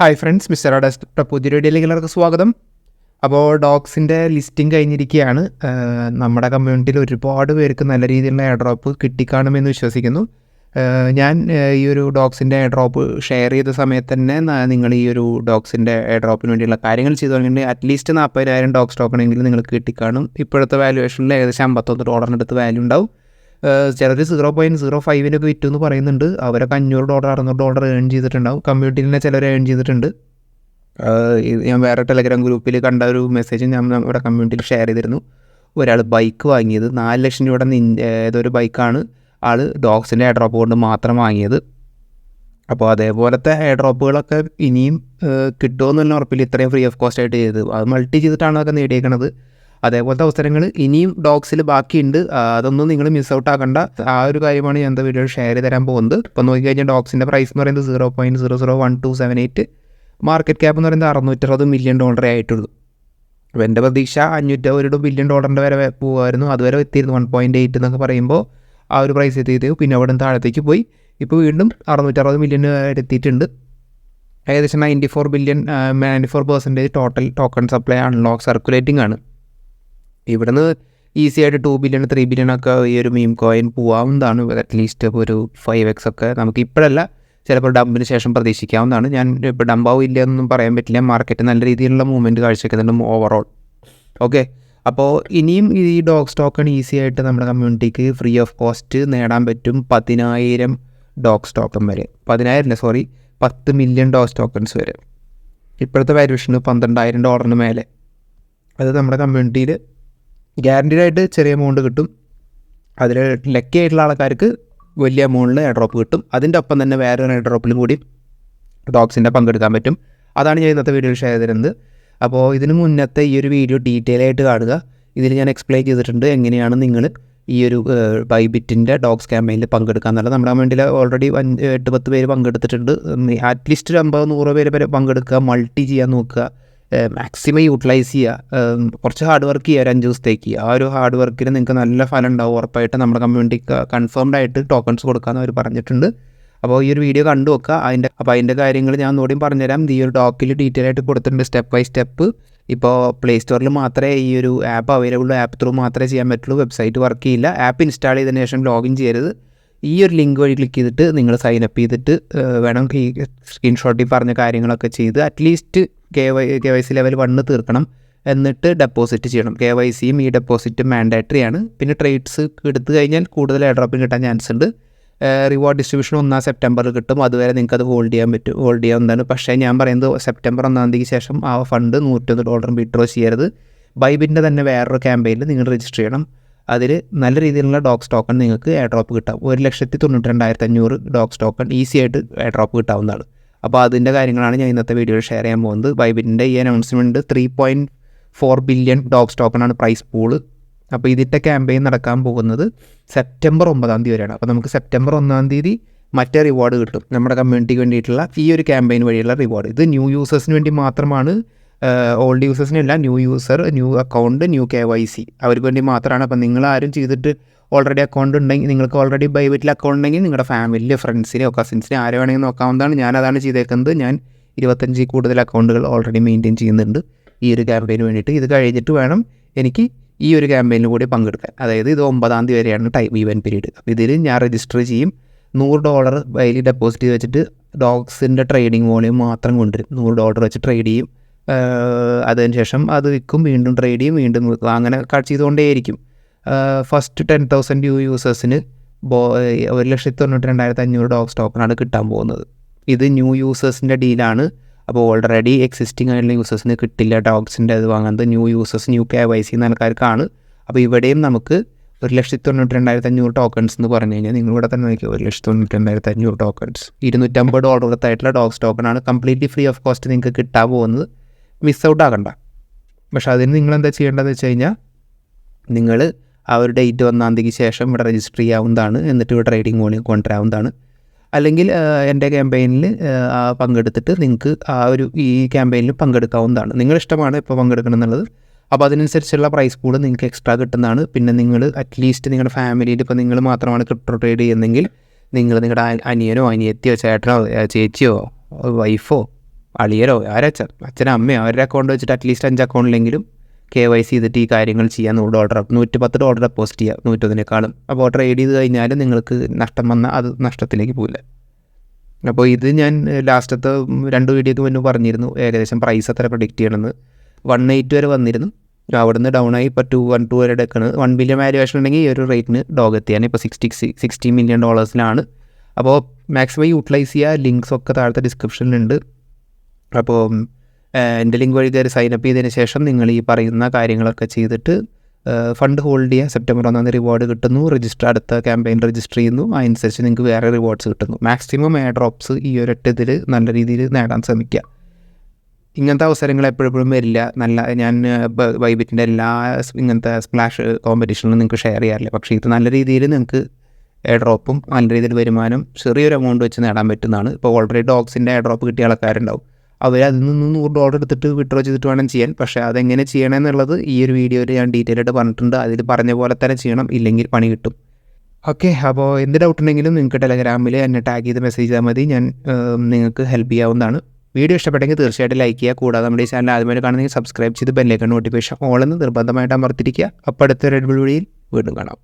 Hi friends mister അഡസ്റ്റ് പുതിയ വീഡിയോയിലേക്ക് എല്ലാവർക്കും സ്വാഗതം. അപ്പോൾ ഡോഗ്സിന്റെ ലിസ്റ്റിംഗ് കഴിഞ്ഞിരിക്കുകയാണ്. നമ്മുടെ കമ്മ്യൂണിറ്റിയിൽ ഒരുപാട് പേർക്ക് നല്ല രീതിയിലുള്ള എയർ ഡ്രോപ്പ് കിട്ടിക്കാണുമെന്ന് വിശ്വസിക്കുന്നു. ഞാൻ ഈ ഒരു ഡോഗ്സിന്റെ എയർ ഡ്രോപ്പ് ഷെയർ ചെയ്ത സമയത്ത് തന്നെ നിങ്ങൾ ഈ ഒരു ഡോഗ്സിന്റെ എയർ ഡ്രോപ്പിന് വേണ്ടിയുള്ള കാര്യങ്ങൾ ചെയ്തു തുടങ്ങിയിട്ടുണ്ടെങ്കിൽ അറ്റ്ലീസ്റ്റ് നാൽപ്പതിനായിരം ഡോഗ്സ് ടോക്കണെങ്കിലും നിങ്ങൾക്ക് കിട്ടിക്കാണും. ഇപ്പോഴത്തെ വാല്യുവേഷനിൽ ഏകദേശം അമ്പത്തൊന്ന് ഡോളറിന്റെ അടുത്ത് വാല്യൂ ഉണ്ടാവും. ചിലർ സീറോ പോയിന്റ് സീറോ ഫൈവിനൊക്കെ വിറ്റു എന്ന് പറയുന്നുണ്ട്. അവരൊക്കെ അഞ്ഞൂറ് ഡോളർ അറുന്നൂറ് ഡോളർ ഏൺ ചെയ്തിട്ടുണ്ടാവും. കമ്മ്യൂണിറ്റിയിൽ തന്നെ ചിലർ ഏൺ ചെയ്തിട്ടുണ്ട്. ഞാൻ വേറെ ടെലഗ്രാം ഗ്രൂപ്പിൽ കണ്ട ഒരു മെസ്സേജ് ഞാൻ നമ്മുടെ കമ്മ്യൂണിറ്റിയിൽ ഷെയർ ചെയ്തിരുന്നു. ഒരാൾ ബൈക്ക് വാങ്ങിയത്. നാല് ലക്ഷം രൂപയുടെ ഏതൊരു ബൈക്കാണ് ആൾ ഡോഗ്സിന്റെ എയർ ഡ്രോപ്പ് കൊണ്ട് മാത്രം വാങ്ങിയത്. അപ്പോൾ അതേപോലത്തെ എയർ ഡ്രോപ്പുകളൊക്കെ ഇനിയും കിട്ടുമെന്നുള്ള ഉറപ്പില്ല. ഇത്രയും ഫ്രീ ഓഫ് കോസ്റ്റ് ആയിട്ട് ചെയ്തത്. അത് മൾട്ടി ചെയ്തിട്ടാണ് അതൊക്കെ നേടിയേക്കണത്? അതേപോലത്തെ അവസരങ്ങൾ ഇനിയും ഡോഗ്സിൽ ബാക്കിയുണ്ട്. അതൊന്നും നിങ്ങൾ മിസ് ഔട്ട് ആക്കണ്ട. ആ ഒരു കാര്യമാണ് ഞാൻ എന്താ വീഡിയോ ഷെയർ ചെയ്ത് തരാൻ പോകുന്നത്. ഇപ്പോൾ നോക്കിക്കഴിഞ്ഞാൽ ഡോഗ്സിന്റെ പ്രൈസ് എന്ന് പറയുന്നത് zero point zero zero one two seven eight market cap എന്ന് പറയുന്നത് അറുന്നൂറ്ററുപത് മില്യൺ ഡോളറേ ആയിട്ടുള്ളൂ. അപ്പോൾ എന്റെ പ്രതീക്ഷ അഞ്ഞൂറ്റൊരു ബില്യൺ ഡോളറിന്റെ വരെ പോകുമായിരുന്നു അതുവരെ എത്തിയിരുന്നു വൺ പോയിന്റ് എയ്റ്റ് എന്നൊക്കെ പറയുമ്പോൾ ആ ഒരു പ്രൈസ് എത്തിയത് പിന്നെ അവിടെ നിന്ന് താഴത്തേക്ക് പോയി. ഇപ്പോൾ വീണ്ടും അറുന്നൂറ്ററുപത് മില്യൺ എത്തിയിട്ടുണ്ട് ഏകദേശം ninety four billion ninety four percentage total token supply unlock circulating ആണ്. ഇവിടുന്ന് ഈസി ആയിട്ട് ടു ബില്യൺ ത്രീ ബില്യൺ ഒക്കെ ഈ ഒരു മീം കോയിൻ പോവാവുന്നതാണ്. അറ്റ്ലീസ്റ്റ് ഒരു ഫൈവ് എക്സ് ഒക്കെ നമുക്ക് ഇപ്പോഴല്ല ചിലപ്പോൾ ഡംപിന് ശേഷം പ്രതീക്ഷിക്കാവുന്നതാണ്. ഞാൻ ഇപ്പോൾ ഡംപാവും ഇല്ല എന്നൊന്നും പറയാൻ പറ്റില്ല. മാർക്കറ്റ് നല്ല രീതിയിലുള്ള മൂവ്മെന്റ് കാഴ്ചവെക്കുന്നുണ്ട് ഓവറോൾ ഓക്കെ അപ്പോൾ ഇനിയും ഈ ഡോഗ് സ്റ്റോക്കൺ ഈസി ആയിട്ട് നമ്മുടെ കമ്മ്യൂണിറ്റിക്ക് ഫ്രീ ഓഫ് കോസ്റ്റ് നേടാൻ പറ്റും. പതിനായിരം ഡോഗ് സ്റ്റോക്കൺ വരെ. പതിനായിരം സോറി പത്ത് മില്യൺ ഡോഗ് സ്റ്റോക്കൺസ് വരെ. ഇപ്പോഴത്തെ വാല്യൂഷന് പന്ത്രണ്ടായിരം ഡോളറിന് മേലെ. അത് നമ്മുടെ കമ്മ്യൂണിറ്റിയിൽ ഗ്യാരണ്ടീഡ് ആയിട്ട് ചെറിയ എമൗണ്ട് കിട്ടും. അതിൽ ലക്കി ആയിട്ടുള്ള ആൾക്കാർക്ക് വലിയ എമൗണ്ടിൽ എയർ ഡ്രോപ്പ് കിട്ടും. അതിന്റെ ഒപ്പം തന്നെ വേറെ ഒരു എയർ ഡ്രോപ്പിലും കൂടി ഡോഗ്സിന്റെ പങ്കെടുക്കാൻ പറ്റും. അതാണ് ഞാൻ ഇന്നത്തെ വീഡിയോയിൽ ഷെയർ ചെയ്തിരുന്നത്. അപ്പോൾ ഇതിന് മുന്നത്തെ ഈ ഒരു വീഡിയോ ഡീറ്റെയിൽ ആയിട്ട് കാണുക. ഇതിൽ ഞാൻ എക്സ്പ്ലെയിൻ ചെയ്തിട്ടുണ്ട് എങ്ങനെയാണ് നിങ്ങൾ ഈ ഒരു ബൈബിറ്റിന്റെ ഡോഗ്സ് ക്യാമ്പയിനിൽ പങ്കെടുക്കുക എന്നുള്ളത്. നമ്മുടെ വേണ്ടിയിൽ ഓൾറെഡി എട്ട് പത്ത് പേര് പങ്കെടുത്തിട്ടുണ്ട്. അറ്റ്ലീസ്റ്റ് ഒരു അമ്പത് നൂറ് പേര് വരെ പങ്കെടുക്കുക മൾട്ടി ചെയ്യാൻ നോക്കുക. മാക്സിമം യൂട്ടിലൈസ് ചെയ്യുക കുറച്ച് ഹാർഡ് വർക്ക് ചെയ്യുക ഒരു അഞ്ച് ദിവസത്തേക്ക്. ആ ഒരു ഹാർഡ് വർക്കിൽ നിങ്ങൾക്ക് നല്ല ഫലം ഉണ്ടാവും ഉറപ്പായിട്ട് നമ്മുടെ കമ്മ്യൂണിറ്റിക്ക് കൺഫേംഡ് ആയിട്ട് ടോക്കൺസ് കൊടുക്കാമെന്ന് അവർ പറഞ്ഞിട്ടുണ്ട്. അപ്പോൾ ഈ ഒരു വീഡിയോ കണ്ടു വെക്കുക അതിന്റെ അപ്പോൾ അതിന്റെ കാര്യങ്ങൾ ഞാൻ ഒന്നുകൂടിയും പറഞ്ഞുതരാം. ഈ ഒരു ഡോക്കിൽ ഡീറ്റെയിൽ ആയിട്ട് കൊടുത്തിട്ടുണ്ട് സ്റ്റെപ്പ് ബൈ സ്റ്റെപ്പ് ഇപ്പോൾ പ്ലേ സ്റ്റോറിൽ മാത്രമേ ഈ ഒരു ആപ്പ് അവൈലബിൾ ആപ്പ് ത്രൂ മാത്രമേ ചെയ്യാൻ പറ്റുള്ളൂ. വെബ്സൈറ്റ് വർക്ക് ചെയ്യില്ല. ആപ്പ് ഇൻസ്റ്റാൾ ചെയ്തതിന് ശേഷം ലോഗിൻ ചെയ്യരുത്. ഈ ഒരു ലിങ്ക് വഴി ക്ലിക്ക് ചെയ്തിട്ട് നിങ്ങൾ സൈൻ അപ്പ് ചെയ്തിട്ട് വേണം ഈ സ്ക്രീൻഷോട്ടിൽ പറഞ്ഞ കാര്യങ്ങളൊക്കെ ചെയ്ത് at least K Y K Y C level one തീർക്കണം എന്നിട്ട് ഡെപ്പോസിറ്റ് ചെയ്യണം. കെ വൈ സിയും ഈ ഡെപ്പോസിറ്റും മാൻഡേറ്ററി ആണ്. പിന്നെ ട്രേഡ്സ് എടുത്തു കഴിഞ്ഞാൽ കൂടുതൽ എയർ ഡ്രോപ്പിംഗ് കിട്ടാൻ ചാൻസ് ഉണ്ട്. റിവാർഡ് ഡിസ്ട്രിബ്യൂഷൻ ഒന്നാം സെപ്റ്റംബറിൽ കിട്ടും. അതുവരെ നിങ്ങൾക്ക് അത് ഹോൾഡ് ചെയ്യാൻ പറ്റും ഹോൾഡ് ചെയ്യാവുന്നതാണ്. പക്ഷേ ഞാൻ പറയുന്നത് സെപ്റ്റംബർ ഒന്നാം തീയതിക്ക് ശേഷം ആ ഫണ്ട് നൂറ്റൊന്ന് ഡോളറും വിഡ്രോ ചെയ്യരുത്. ബൈബിന്റെ തന്നെ വേറൊരു ക്യാമ്പയിനിൽ നിങ്ങൾ രജിസ്റ്റർ ചെയ്യണം. അതിൽ നല്ല രീതിയിലുള്ള ഡോക്സ് ടോക്കൺ നിങ്ങൾക്ക് എയർ ഡ്രോപ്പ് കിട്ടാം. ഒരു ലക്ഷത്തി തൊണ്ണൂറ്റി രണ്ടായിരത്തി അഞ്ഞൂറ് ഡോക്സ് ടോക്കൺ ഈസി ആയിട്ട് എയർ ഡ്രോപ്പ് കിട്ടാവുന്നതാണ്. അപ്പോൾ അതിന്റെ കാര്യങ്ങളാണ് ഞാൻ ഇന്നത്തെ വീഡിയോയിൽ ഷെയർ ചെയ്യാൻ പോകുന്നത്. ബൈബിറ്റിന്റെ ഈ announcement three point four billion dogs ടോക്കണാണ് prize pool അപ്പോൾ ഇതിന്റെ ക്യാമ്പയിൻ നടക്കാൻ പോകുന്നത് സെപ്റ്റംബർ ഒമ്പതാം തീയതി വരെയാണ്. അപ്പോൾ നമുക്ക് സെപ്റ്റംബർ ഒന്നാം തീയതി മറ്റേ റിവാർഡ് കിട്ടും. നമ്മുടെ കമ്മ്യൂണിറ്റിക്ക് വേണ്ടിയിട്ടുള്ള ഈ ഒരു ക്യാമ്പയിൻ വഴിയുള്ള റിവാർഡ് ഇത് ന്യൂ യൂസേഴ്സിന് വേണ്ടി മാത്രമാണ് old യൂസേഴ്സിനില്ല new user new account new K Y C അവർക്ക് വേണ്ടി മാത്രമാണ് അപ്പോൾ നിങ്ങൾ ആരും ചെയ്തിട്ട് ഓൾറെഡി അക്കൗണ്ട് ഉണ്ടെങ്കിൽ നിങ്ങൾക്ക് ഓൾറെഡി ബൈബിറ്റിൽ അക്കൗണ്ട് ഉണ്ടെങ്കിൽ നിങ്ങളുടെ ഫാമിലി ഫ്രണ്ട്സിനെയോ കസിൻസിനെയോ ആരെ വേണമെങ്കിൽ നോക്കാവുന്നതാണ്. ഞാൻ അതാണ് ചെയ്തേക്കുന്നത്. ഞാൻ ഇരുപത്തഞ്ചിൽ കൂടുതൽ അക്കൗണ്ടുകൾ ഓൾറെഡി മെയിന്റെയിൻ ചെയ്യുന്നുണ്ട്. ഈ ഒരു ക്യാമ്പയിന് വേണ്ടിയിട്ട്. ഇത് കഴിഞ്ഞിട്ട് വേണം എനിക്ക് ഈ ഒരു ക്യാമ്പയിനിൽ കൂടി പങ്കെടുക്കാൻ. അതായത് ഇത് ഒമ്പതാം തീയതി വരെയാണ് ടൈം ഈവൻ പീരീഡ് അപ്പോൾ ഇതിൽ ഞാൻ രജിസ്റ്റർ ചെയ്യും. നൂറ് ഡോളർ ഡെയിലി ഡെപ്പോസിറ്റ് ചെയ്ത് വെച്ചിട്ട് ഡോഗ്സിന്റെ ട്രേഡിംഗ് വോളിയം മാത്രം കൊണ്ടുവരും. നൂറ് ഡോളർ വെച്ച് ട്രേഡ് ചെയ്യും. ആഹ് അതിന് ശേഷം അത് വിൽക്കും വീണ്ടും ട്രേഡ് ചെയ്യും വീണ്ടും വിൽക്കും. അങ്ങനെ കട്ട് ചെയ്തുകൊണ്ടേയിരിക്കും. ഫസ്റ്റ് ടെൻ തൗസൻഡ് യു യൂസേഴ്സിന് ബോ ഒരു ലക്ഷത്തി തൊണ്ണൂറ്റി രണ്ടായിരത്തി അഞ്ഞൂറ് ഡോഗ് സ്റ്റോക്കിനാണ് കിട്ടാൻ പോകുന്നത്. ഇത് ന്യൂ യൂസേഴ്സിന്റെ ഡീലാണ് അപ്പോൾ ഓൾറെഡി എക്സിസ്റ്റിംഗ് ആയിട്ടുള്ള യൂസേഴ്സിന് കിട്ടില്ല ഡോഗ്സിന്റെ അത് വാങ്ങുന്നത് new users new K Y C എന്ന ആൾക്കാർക്കാണ്. അപ്പോൾ ഇവിടെയും നമുക്ക് ഒരു ലക്ഷത്തി തൊണ്ണൂറ്റി രണ്ടായിരത്തി അഞ്ഞൂറ് ടോക്കൺസ് എന്ന് പറഞ്ഞു കഴിഞ്ഞാൽ നിങ്ങളിവിടെ തന്നെ നോക്കിയാൽ ഒരു ലക്ഷത്തി തൊണ്ണൂറ്റി രണ്ടായിരത്തി അഞ്ഞൂറ് ടോക്കൺസ് ഇരുന്നൂറ്റമ്പത് ഡോളർ വർത്തായിട്ടുള്ള ഡോഗ്സ് ടോക്കണാണ് കംപ്ലീറ്റ്ലി ഫ്രീ ഓഫ് കോസ്റ്റ് നിങ്ങൾക്ക് കിട്ടാൻ പോകുന്നത്. മിസ് ഔട്ട് ആകണ്ട. പക്ഷേ അതിന് നിങ്ങൾ എന്താ ചെയ്യേണ്ടതെന്ന് വെച്ച് കഴിഞ്ഞാൽ നിങ്ങൾ ആ ഒരു ഡേറ്റ് ഒന്നാം തീയതിക്ക് ശേഷം ഇവിടെ രജിസ്റ്റർ ചെയ്യാവുന്നതാണ്. എന്നിട്ട് ഇവിടെ ട്രേഡിംഗ് വോളിയം കൊണ്ടുവരാവുന്നതാണ്. അല്ലെങ്കിൽ എന്റെ ക്യാമ്പയിനിൽ പങ്കെടുത്തിട്ട് നിങ്ങൾക്ക് ആ ഒരു ഈ ക്യാമ്പയിനിൽ പങ്കെടുക്കാവുന്നതാണ്. നിങ്ങളുടെ ഇഷ്ടമാണ് ഇപ്പോൾ പങ്കെടുക്കണം എന്നുള്ളത്. അപ്പോൾ അതിനനുസരിച്ചുള്ള പ്രൈസ് പൂൾ നിങ്ങൾക്ക് എക്സ്ട്രാ കിട്ടുന്നതാണ്. പിന്നെ നിങ്ങൾ അറ്റ്ലീസ്റ്റ് നിങ്ങളുടെ ഫാമിലിയിൽ ഇപ്പോൾ നിങ്ങൾ മാത്രമാണ് ക്രിപ്റ്റോ ട്രേഡ് ചെയ്യുന്നതെങ്കിൽ നിങ്ങൾ നിങ്ങളുടെ അനിയനോ അനിയത്തിയോ ചേട്ടനോ ചേച്ചിയോ വൈഫോ അളിയരോ ആരച്ഛൻ അച്ഛനും അമ്മയോ അവരുടെ അക്കൗണ്ട് വെച്ചിട്ട് അറ്റ്ലീസ്റ്റ് അഞ്ച് അക്കൗണ്ടിലെങ്കിലും കെ വൈ സി ചെയ്തിട്ട് ഈ കാര്യങ്ങൾ ചെയ്യാൻ നൂറ് ഡോളർ നൂറ്റി പത്ത് ഡോളർ ഡെപ്പോസിറ്റ് ചെയ്യുക നൂറ്റൊന്നിനേക്കാളും. അപ്പോൾ ഓർഡർ ട്രേഡ് ചെയ്ത് കഴിഞ്ഞാൽ നിങ്ങൾക്ക് നഷ്ടം വന്നാൽ അത് നഷ്ടത്തിലേക്ക് പോകില്ല അപ്പോൾ ഇത് ഞാൻ ലാസ്റ്റത്തെ രണ്ട് വീഡിയോക്ക് മുന്നേ പറഞ്ഞിരുന്നു. ഏകദേശം പ്രൈസ് എത്ര പ്രൊഡിക്റ്റ് ചെയ്യണമെന്ന്. വൺ എയ്റ്റ് വരെ വന്നിരുന്നു. അവിടുന്ന് ഡൗൺ ആയി ഇപ്പോൾ ടു വൺ ടു വരെ എടുക്കുന്നത് വൺ ബില്യൺ വാല്യുവേഷൻ ഉണ്ടെങ്കിൽ ഈ ഒരു റേറ്റിന് ഡോഗ് എത്തിയാണ് ഇപ്പോൾ സിക്സ്റ്റി സിക്സ്റ്റി മില്യൺ ഡോളേഴ്സിലാണ് അപ്പോൾ മാക്സിമം യൂട്ടിലൈസ് ചെയ്യുക ലിങ്ക്സ് ഒക്കെ താഴത്തെ ഡിസ്ക്രിപ്ഷനിലുണ്ട് അപ്പോൾ എന്റെ ലിങ്ക് വഴി കയറി സൈനപ്പ് ചെയ്തതിന് ശേഷം നിങ്ങൾ ഈ പറയുന്ന കാര്യങ്ങളൊക്കെ ചെയ്തിട്ട് ഫണ്ട് ഹോൾഡ് ചെയ്യുക സെപ്റ്റംബർ ഒന്നാം തീയതി റിവാർഡ് കിട്ടുന്നു. രജിസ്റ്റർ അടുത്ത ക്യാമ്പയിൻ രജിസ്റ്റർ ചെയ്യുന്നു. അതിനനുസരിച്ച് നിങ്ങൾക്ക് വേറെ റിവാർഡ്സ് കിട്ടുന്നു. മാക്സിമം എയർ ഡ്രോപ്സ് ഈ ഒരൊറ്റ ഇതിൽ നല്ല രീതിയിൽ നേടാൻ ശ്രമിക്കുക. ഇങ്ങനത്തെ അവസരങ്ങൾ എപ്പോഴെപ്പോഴും വരില്ല. നല്ല ഞാൻ വൈബിറ്റിന്റെ എല്ലാ ഇങ്ങനത്തെ സ്പ്ലാഷ് കോമ്പറ്റീഷനിലും നിങ്ങൾക്ക് ഷെയർ ചെയ്യാറില്ല. പക്ഷേ ഇത് നല്ല രീതിയിൽ നിങ്ങൾക്ക് എയർ ഡ്രോപ്പും നല്ല രീതിയിൽ വരുമാനം ചെറിയൊരു എമൗണ്ട് വെച്ച് നേടാൻ പറ്റുന്നതാണ്. ഇപ്പോൾ ഓൾറെഡി ഡോഗ്സിന്റെ എയർ ഡ്രോപ്പ് കിട്ടിയ ആൾക്കാരുണ്ടാവും. അവർ അതിൽ നിന്ന് നൂറ് ഡോളർ എടുത്തിട്ട് വിഡ്രോ ചെയ്തിട്ട് വേണം ചെയ്യാൻ. പക്ഷേ അതെങ്ങനെ ചെയ്യണമെന്നുള്ളത് ഈ ഒരു വീഡിയോയിൽ ഞാൻ ഡീറ്റെയിൽ ആയിട്ട് പറഞ്ഞിട്ടുണ്ട്. അതിൽ പറഞ്ഞ പോലെ തന്നെ ചെയ്യണം. ഇല്ലെങ്കിൽ പണി കിട്ടും. ഓക്കെ അപ്പോൾ എന്ത് ഡൗട്ട് ഉണ്ടെങ്കിലും നിങ്ങൾക്ക് ടെലഗ്രാമിൽ എന്നെ ടാഗ് ചെയ്ത് മെസ്സേജ് ചെയ്താൽ മതി. ഞാൻ നിങ്ങൾക്ക് ഹെൽപ്പ് ചെയ്യാവുന്നതാണ്. വീഡിയോ ഇഷ്ടപ്പെട്ടെങ്കിൽ തീർച്ചയായിട്ടും ലൈക്ക് ചെയ്യുക. കൂടാതെ നമ്മുടെ ഈ ചാനൽ ആദ്യമായിട്ട് കാണുന്നെങ്കിൽ സബ്സ്ക്രൈബ് ചെയ്ത് ബെല്ലേക്ക് നോട്ടിഫിക്കേഷൻ ഓളെന്ന് നിർബന്ധമായിട്ട് അമർത്തിരിക്കുക അപ്പോൾ അടുത്ത റെഡ് വീഡിയോയിൽ വീണ്ടും കാണാം.